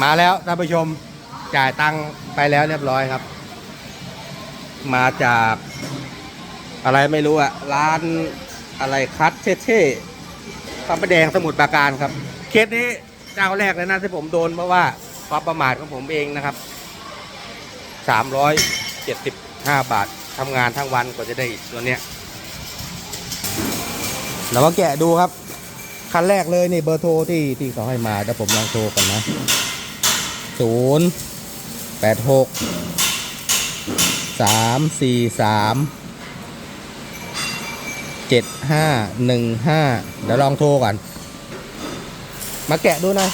มาแล้วท่านผู้ชมจ่ายตังค์ไปแล้วเรียบร้อยครับ มาจากอะไรไม่รู้อะร้านอะไรคัดเท่ๆพระประแดงสมุทรปราการครับ เคสนี้เจ้าแรกเลยนะที่ผมโดนเพราะว่าความประมาทของผมเองนะครับ375บาททำงานทั้งวันกว่าจะได้ตัวเนี้ยเรามาแกะดูครับ คันแรกเลยนี่เบอร์โทรที่ที่เขาให้มาเดี๋ยวผมลองโทรกันนะ ศูนย์แปดหกสามสี่สามเจ็ดห้าหนึ่งห้าเดี๋ยวลองโทรก่อน มาแกะดูหนะ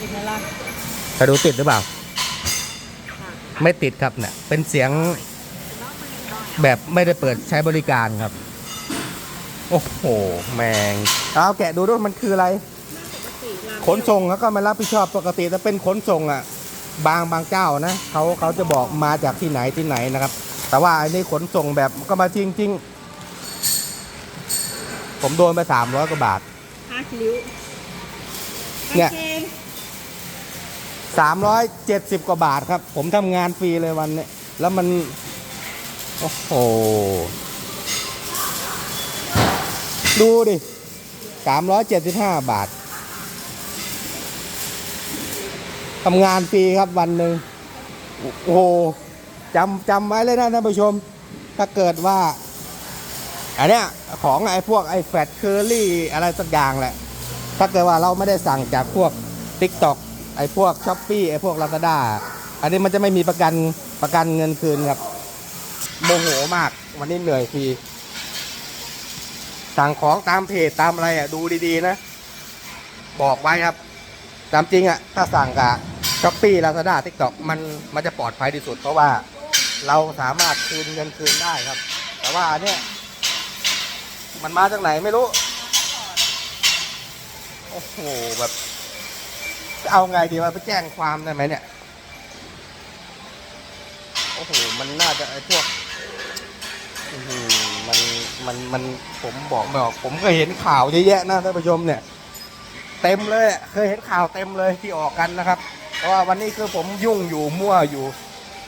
ติดไหมล่ะจะดูติดหรือเปล่า ไม่ติดครับเนี่ย เป็นเสียงแบบไม่ได้เปิดใช้บริการครับ โอ้โห แมง เอาแกะดูด้วยมันคืออะไรปกติเรา ขนส่งแล้วก็มารับผิดชอบปกติถ้าเป็นขนส่งอะ บางบางเจ้านะเขาเขาจะบอกมาจากที่ไหนที่ไหนนะครับ แต่ว่าอันนี้ขนส่งแบบก็มาจริงจริงๆผมโดนไปสามร้อยกว่าบาทผ้าคิริ้วเนี่ยกางกงสามร้อยเจ็ดสิบกว่าบาทครับ ผมทำงานฟรีเลยวันเนี้ยแล้วมัน โอ้โห ดูดิสามร้อยเจ็ดสิบห้าบาท ทำงานฟรีครับวันหนึ่งโอ้โหจำจำไว้เลยนะท่านผู้ชม ถ้าเกิดว่า อันเนี้ยของไอ้พวกไอ้แฟตเคอรี่อะไรสักอย่างแหละ ถ้าเกิดว่าเราไม่ได้สั่งจากพวก t ิ k t o k ไอ้พวกช้อปปี้ไอ้พวกลาซาด้าอันนี้มันจะไม่มีประกันประกันเงินคืนครับโมโหมาก วันนี้เหนื่อยฟรีสั่งของตามเพจตามอะไรอะดูดีๆนะ บอกไว้ครับ ตามจริงอะ ถ้าสั่งกับ ช้อปปี้ลาซาด้าทิกตอกมันมันจะปลอดภัยที่สุด เพราะว่าเราสามารถคืนเงินคืนได้ครับ แต่ว่าอันเนี้ยมันมาจากไหนไม่รู้ โอ้โหแบบจะเอาไงดีวะไปแจ้งความได้ไหมเนี่ย โอ้โห มันน่าจะไอ้พวกอือมันมันมันผมบอกไม่ออกผมก็เห็นข่าวเยอะแยะนะท่านผู้ชมเนี่ย เต็มเลยเคยเห็นข่าวเต็มเลยที่ออกกันนะครับ ราะว่าวันนี้คือผมยุ่งอยู่มั่วอยู่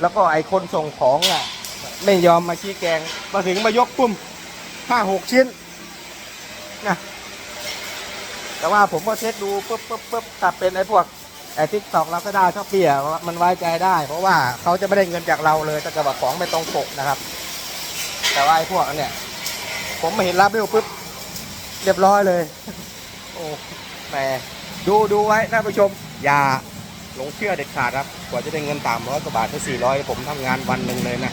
แล้วก็ไอ้คนส่งของอะ ไม่ยอมมาชี้แกงมาถึงมายกปุ้มห้าหกชิ้นนะแต่ว่าผมก็เช็คดูปุ๊บปุ๊บปุ๊บถ้าเป็นไอ้พวกไอ้ทิกตอกลาซาด้าชอบเปียมันไว้ใจได้ เพราะว่าเขาจะไม่ได้เงินจากเราเลยถ้าเกิดว่าของไม่ตรงปกนะครับ แต่ว่าไอ้พวกเนี้ยผมมาเห็นรับเร็วปุ๊บเรียบร้อยเลย โอ้แหมดูดูไว้ท่านผู้ชม อย่า หลงเชื่อเด็ดขาดครับ กว่าจะได้เงินตามร้อยกว่าบาทถึงสี่ร้อยผมทำงานวันหนึ่งเลยนะ